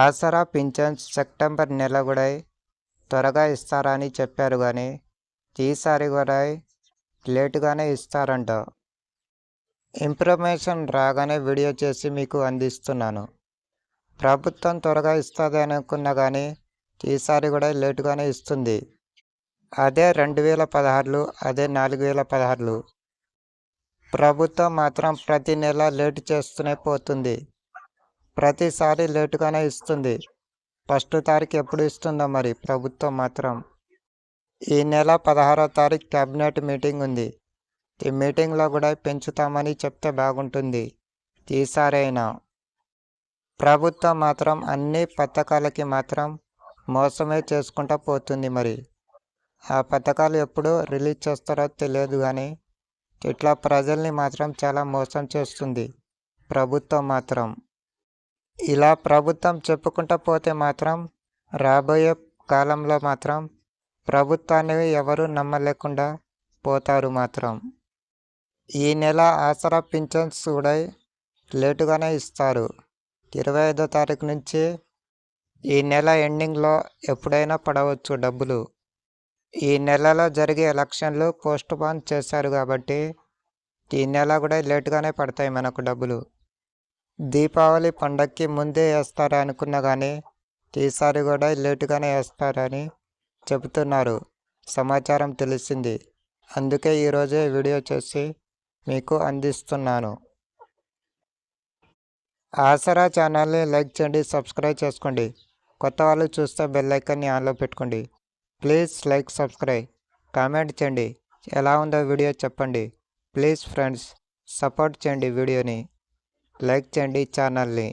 ఆసరా pension September నెల కూడా త్వరగా ఇస్తారని చెప్పారు కానీ ఈసారి కూడా లేటుగానే ఇస్తారంట. ఇన్ఫర్మేషన్ రాగానే వీడియో చేసి మీకు అందిస్తున్నాను. ప్రభుత్వం త్వరగా ఇస్తుంది అనుకున్నా కానీ ఈసారి కూడా లేటుగానే ఇస్తుంది. అదే రెండు వేల పదహారులు అదే నాలుగు వేల పదహారులు. ప్రభుత్వం మాత్రం ప్రతి నెల లేటు చేస్తూనే పోతుంది. ప్రతిసారి లేటుగానే ఇస్తుంది. ఫస్ట్ తారీఖు ఎప్పుడు ఇస్తుందో మరి? ప్రభుత్వం మాత్రం. ఈ నెల పదహారో తారీఖు క్యాబినెట్ మీటింగ్ ఉంది. ఈ మీటింగ్లో కూడా పెంచుతామని చెప్తే బాగుంటుంది. ఈసారి అయినా ప్రభుత్వం మాత్రం అన్ని పథకాలకి మాత్రం మోసమే చేసుకుంటా పోతుంది మరి. ఆ పథకాలు ఎప్పుడు రిలీజ్ చేస్తారో తెలియదు కానీ ఇట్లా ప్రజల్ని మాత్రం చాలా మోసం చేస్తుంది. ప్రభుత్వం మాత్రం. ఇలా ప్రభుత్వం చెప్పుకుంటూ పోతే మాత్రం రాబోయే కాలంలో మాత్రం ప్రభుత్వాన్ని ఎవరు నమ్మలేకుండా పోతారు మాత్రం. ఈ నెల ఆసరా పింఛన్స్ కూడా లేటుగానే ఇస్తారు. ఇరవై ఐదో తారీఖు నుంచి ఈ నెల ఎండింగ్లో ఎప్పుడైనా పడవచ్చు డబ్బులు. ఈ నెలలో జరిగే ఎలక్షన్లు పోస్ట్ పోన్ చేశారు కాబట్టి ఈ నెల కూడా లేటుగానే పడతాయి మనకు డబ్బులు. దీపావళి పండక్కి ముందే వేస్తారు అనుకున్నా కానీ ఈసారి కూడా లేటుగానే వేస్తారని చెబుతున్నారు. సమాచారం తెలిసింది. అందుకే ఈరోజే వీడియో చేసి మీకు అందిస్తున్నాను. ఆసరా ఛానల్ని లైక్ చేయండి సబ్స్క్రైబ్ చేసుకోండి. కొత్త వాళ్ళు చూస్తే బెల్ ఐకాన్ని ఆన్లో పెట్టుకోండి. ప్లీజ్ లైక్ సబ్స్క్రైబ్ కామెంట్ చేయండి. ఎలా ఉందో వీడియో చెప్పండి. ప్లీజ్ ఫ్రెండ్స్ సపోర్ట్ చేయండి వీడియోని. లైక్ చేయండి ఛానల్ని.